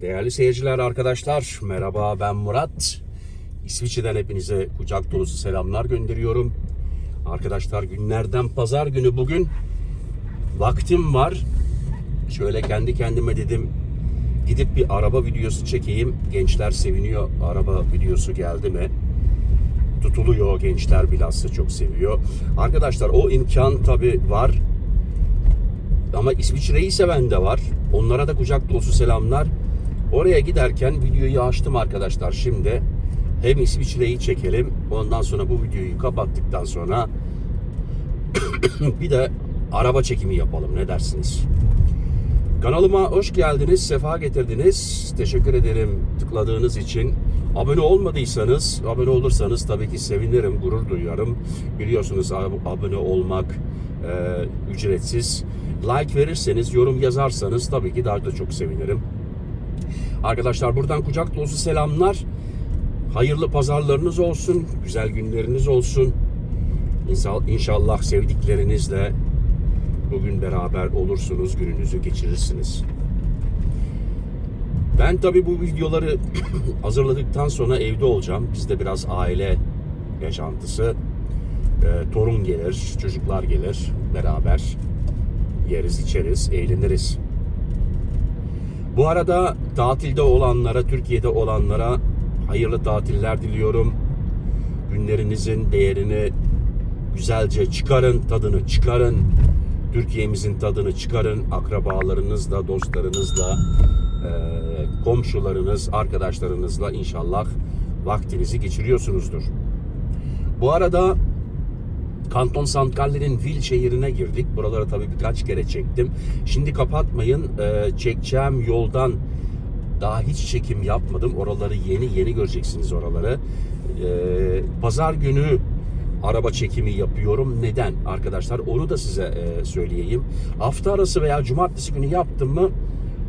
Değerli seyirciler, arkadaşlar, merhaba ben Murat. İsviçre'den hepinize kucak dolusu selamlar gönderiyorum. Arkadaşlar günlerden pazar günü bugün vaktim var. Şöyle kendi kendime dedim gidip bir araba videosu çekeyim. Gençler seviniyor araba videosu geldi mi? Tutuluyor gençler bilhassa çok seviyor. Arkadaşlar o imkan tabi var. Ama İsviçre'yi seven de var. Onlara da kucak dolusu selamlar. Oraya giderken videoyu açtım arkadaşlar şimdi. Hem İsviçre'yi çekelim. Ondan sonra bu videoyu kapattıktan sonra bir de araba çekimi yapalım. Ne dersiniz? Kanalıma hoş geldiniz, sefa getirdiniz. Teşekkür ederim tıkladığınız için. Abone olmadıysanız, abone olursanız tabii ki sevinirim, gurur duyarım. Biliyorsunuz ab- abone olmak e, ücretsiz. Like verirseniz, yorum yazarsanız tabii ki daha da çok sevinirim. Arkadaşlar buradan kucak dolusu selamlar. Hayırlı pazarlarınız olsun, güzel günleriniz olsun. İnşallah, sevdiklerinizle bugün beraber olursunuz, gününüzü geçirirsiniz. Ben tabii bu videoları hazırladıktan sonra evde olacağım. Bizde biraz aile yaşantısı. Ee, torun gelir, çocuklar gelir, beraber yeriz, içeriz, eğleniriz. Bu arada tatilde olanlara, Türkiye'de olanlara hayırlı tatiller diliyorum. Günlerinizin değerini güzelce çıkarın, tadını çıkarın. Türkiye'mizin tadını çıkarın. Akrabalarınızla, dostlarınızla, komşularınız, arkadaşlarınızla inşallah vaktinizi geçiriyorsunuzdur. Bu arada Kanton St. Gallen'in Vil şehrine girdik. Buraları tabii birkaç kere çektim. Şimdi kapatmayın. Ee, çekeceğim yoldan daha hiç çekim yapmadım. Oraları yeni yeni göreceksiniz oraları. Ee, Pazar günü araba çekimi yapıyorum. Neden arkadaşlar? Onu da size e, söyleyeyim. Hafta arası veya cumartesi günü yaptım mı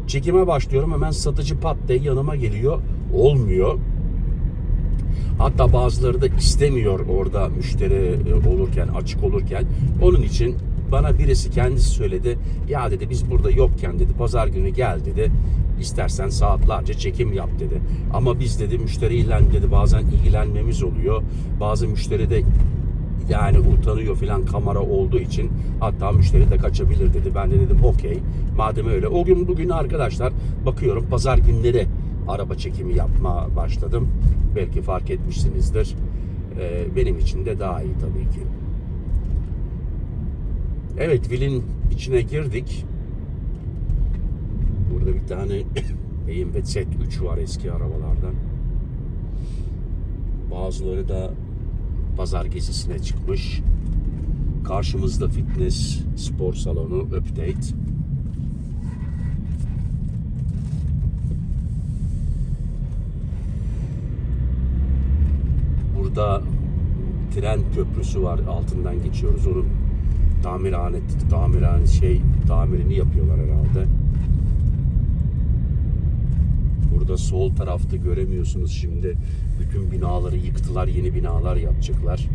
çekime başlıyorum. Hemen satıcı pat diye yanıma geliyor. Olmuyor. Hatta bazıları da istemiyor orada müşteri e, olurken, açık olurken. Onun için bana birisi kendisi söyledi. Ya dedi biz burada yokken dedi pazar günü gel dedi. İstersen saatlerce çekim yap dedi. Ama biz dedi müşteriyle dedi bazen ilgilenmemiz oluyor. Bazı müşteri de yani utanıyor filan kamera olduğu için hatta müşteri de kaçabilir dedi. Ben de dedim okey madem öyle. O gün bugün arkadaşlar bakıyorum pazar günleri araba çekimi yapma başladım. Belki fark etmişsinizdir. Ee, benim için de daha iyi tabii ki. Evet Vil'in içine girdik. Burada bir tane BMW Z3 var eski arabalardan. Bazıları da pazar gezisine çıkmış. Karşımızda fitness spor salonu update. Burada tren köprüsü var. Altından geçiyoruz. Onun tamirhane, tamirhane şey tamirini yapıyorlar herhalde. Burada sol tarafta göremiyorsunuz şimdi. Bütün binaları yıktılar. Yeni binalar yapacaklar.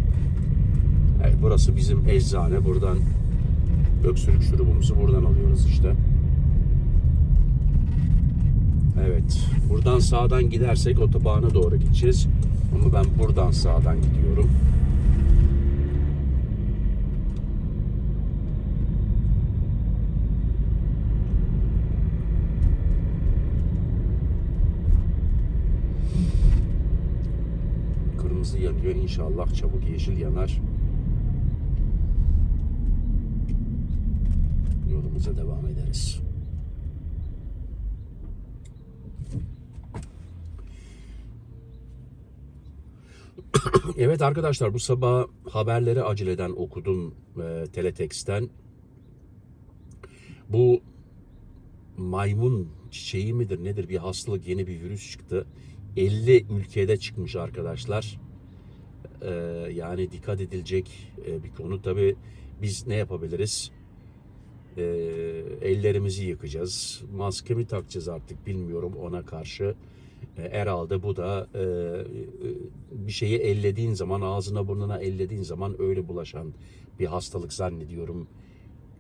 Evet, burası bizim eczane. Buradan öksürük şurubumuzu buradan alıyoruz işte. Evet. Buradan sağdan gidersek otobana doğru gideceğiz. Ama ben buradan sağdan gidiyorum. Kırmızı yanıyor. İnşallah çabuk yeşil yanar. Yolumuza devam ederiz. Evet arkadaşlar bu sabah haberleri aceleden okudum e, Teletext'ten. Bu maymun çiçeği midir nedir bir hastalık yeni bir virüs çıktı. 50 ülkede çıkmış arkadaşlar. E, yani dikkat edilecek e, bir konu. Tabi biz ne yapabiliriz? E, ellerimizi yıkacağız. Maske mi takacağız artık bilmiyorum ona karşı. E, Herhalde bu da e, bir şeyi ellediğin zaman, ağzına burnuna ellediğin zaman öyle bulaşan bir hastalık zannediyorum.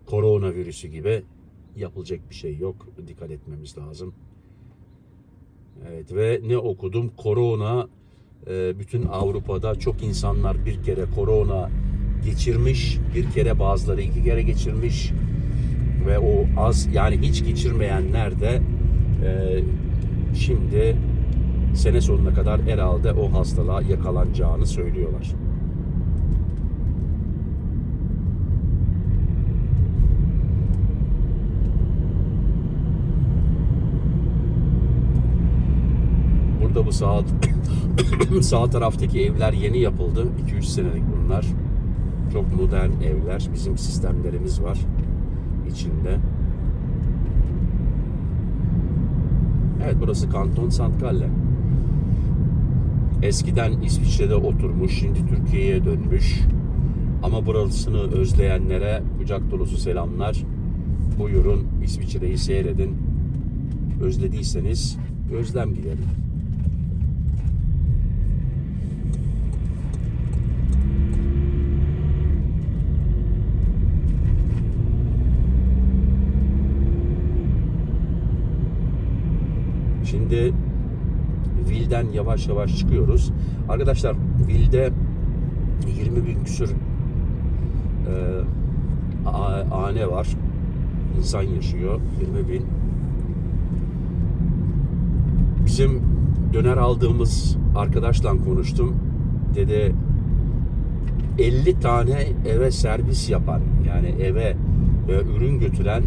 Koronavirüsü gibi yapılacak bir şey yok. Dikkat etmemiz lazım. Evet ve ne okudum? Korona e, bütün Avrupa'da çok insanlar bir kere korona geçirmiş, bir kere bazıları iki kere geçirmiş ve o az yani hiç geçirmeyenler de e, şimdi sene sonuna kadar herhalde o hastalığa yakalanacağını söylüyorlar. Burada bu sağ sağ taraftaki evler yeni yapıldı. 2-3 senelik bunlar. Çok modern evler. Bizim sistemlerimiz var içinde. Evet burası Kanton Sant Gallen. Eskiden İsviçre'de oturmuş, şimdi Türkiye'ye dönmüş. Ama burasını özleyenlere kucak dolusu selamlar. Buyurun İsviçre'yi seyredin. Özlediyseniz özlem giderin. Şimdi Vil'den yavaş yavaş çıkıyoruz. Arkadaşlar Vil'de 20 bin küsür e, a- hane var. İnsan yaşıyor. 20 bin. Bizim döner aldığımız arkadaşla konuştum. Dedi 50 tane eve servis yapan yani eve e, ürün götüren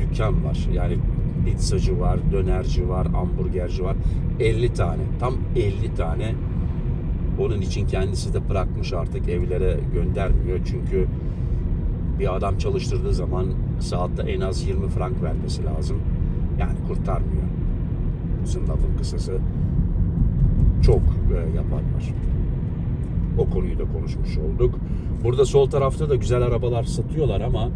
dükkan var. Yani pizzacı var, dönerci var, hamburgerci var. 50 tane. Tam 50 tane. Onun için kendisi de bırakmış artık evlere göndermiyor. Çünkü bir adam çalıştırdığı zaman saatte en az 20 frank vermesi lazım. Yani kurtarmıyor. Uzun lafın kısası çok e, yaparlar. O konuyu da konuşmuş olduk. Burada sol tarafta da güzel arabalar satıyorlar ama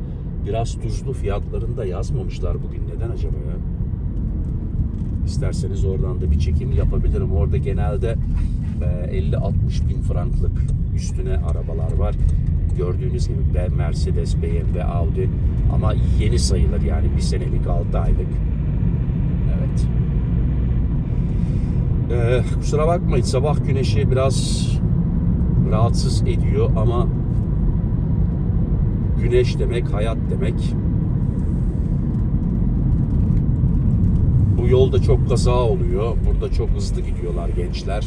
biraz tuzlu fiyatlarını da yazmamışlar bugün. Neden acaba ya? İsterseniz oradan da bir çekim yapabilirim. Orada genelde e, 50-60 bin franklık üstüne arabalar var. Gördüğünüz gibi Mercedes, BMW, Audi ama yeni sayılır yani bir senelik 6 aylık. Evet. Ee, kusura bakmayın sabah güneşi biraz rahatsız ediyor ama güneş demek hayat demek. Bu yolda çok kaza oluyor. Burada çok hızlı gidiyorlar gençler.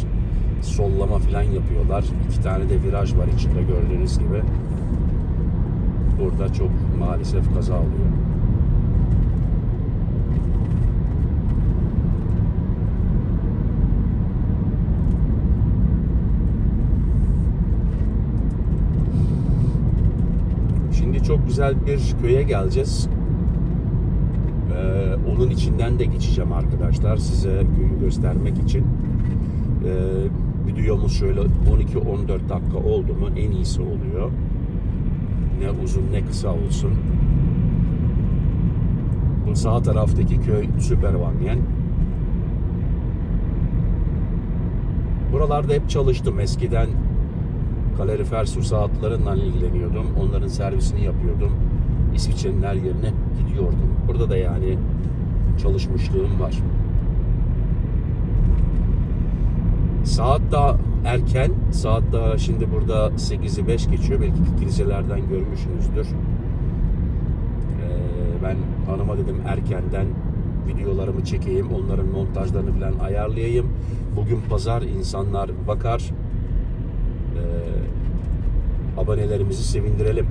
Sollama falan yapıyorlar. İki tane de viraj var içinde gördüğünüz gibi. Burada çok maalesef kaza oluyor. Şimdi çok güzel bir köye geleceğiz. Ee, onun içinden de geçeceğim arkadaşlar size köyü göstermek için. Ee, videomuz şöyle 12-14 dakika oldu mu en iyisi oluyor. Ne uzun ne kısa olsun. Bu sağ taraftaki köy Süpervanyen. Buralarda hep çalıştım. Eskiden kalorifer su saatlerinden ilgileniyordum. Onların servisini yapıyordum. İsviçre'nin her yerine gidiyordum. Burada da yani çalışmışlığım var. Saat daha erken. Saat daha şimdi burada 8'i 5 geçiyor. Belki kiliselerden görmüşsünüzdür. Ee, ben hanıma dedim erkenden videolarımı çekeyim. Onların montajlarını falan ayarlayayım. Bugün pazar insanlar bakar. Ee, abonelerimizi sevindirelim.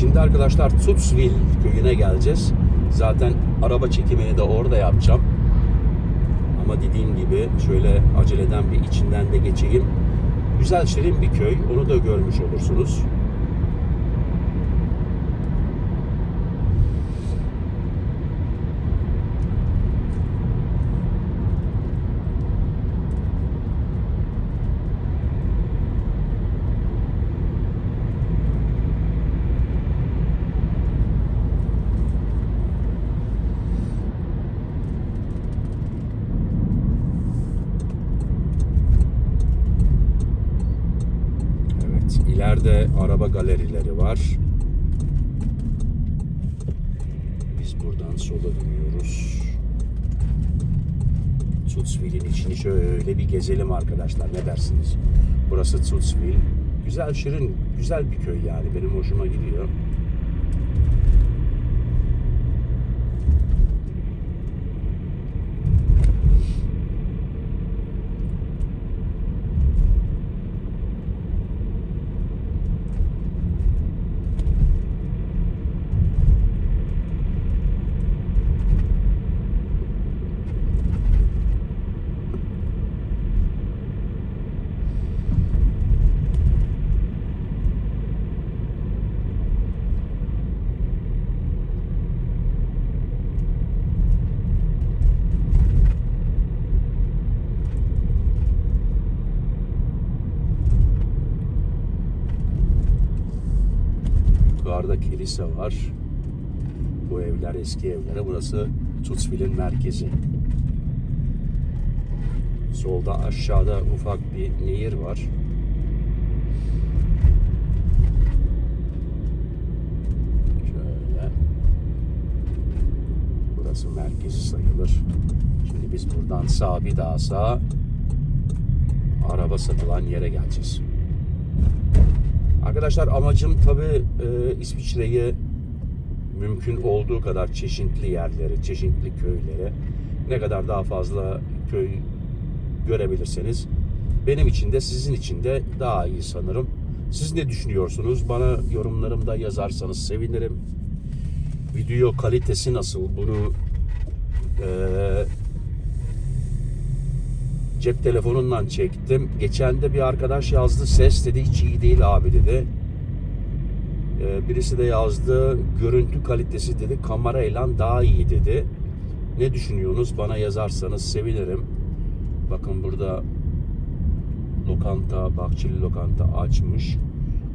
Şimdi arkadaşlar Tutsville köyüne geleceğiz. Zaten araba çekimini de orada yapacağım. Ama dediğim gibi şöyle aceleden bir içinden de geçeyim. Güzel şirin bir köy. Onu da görmüş olursunuz. galerileri var. Biz buradan sola dönüyoruz. Tutsville'in içini şöyle bir gezelim arkadaşlar. Ne dersiniz? Burası Tutsville. Güzel şirin, güzel bir köy yani. Benim hoşuma gidiyor. Yukarıda kilise var. Bu evler eski evlere. Burası Tutsville'in merkezi. Solda aşağıda ufak bir nehir var. Şöyle. Burası merkezi sayılır. Şimdi biz buradan sağ bir daha sağ araba satılan yere geleceğiz. Arkadaşlar amacım tabi İsviçre'yi mümkün olduğu kadar çeşitli yerleri, çeşitli köyleri ne kadar daha fazla köy görebilirseniz benim için de sizin için de daha iyi sanırım. Siz ne düşünüyorsunuz? Bana yorumlarımda yazarsanız sevinirim. Video kalitesi nasıl? Bunu eee cep telefonundan çektim. Geçen de bir arkadaş yazdı ses dedi hiç iyi değil abi dedi. Ee, birisi de yazdı görüntü kalitesi dedi kamerayla daha iyi dedi. Ne düşünüyorsunuz bana yazarsanız sevinirim. Bakın burada lokanta, Bahçeli lokanta açmış.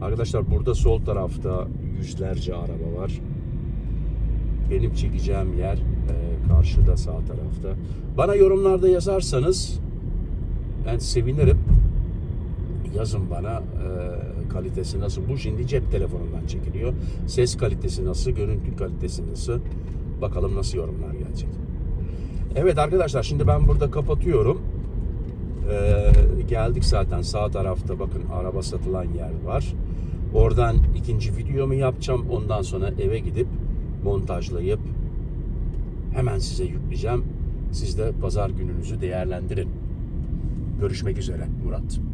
Arkadaşlar burada sol tarafta yüzlerce araba var. Benim çekeceğim yer e, karşıda sağ tarafta. Bana yorumlarda yazarsanız ben sevinirim. Yazın bana e, kalitesi nasıl? Bu şimdi cep telefonundan çekiliyor. Ses kalitesi nasıl? Görüntü kalitesi nasıl? Bakalım nasıl yorumlar gelecek. Evet arkadaşlar şimdi ben burada kapatıyorum. E, geldik zaten sağ tarafta bakın araba satılan yer var. Oradan ikinci videomu yapacağım. Ondan sonra eve gidip montajlayıp hemen size yükleyeceğim. Siz de pazar gününüzü değerlendirin. Görüşmek üzere Murat.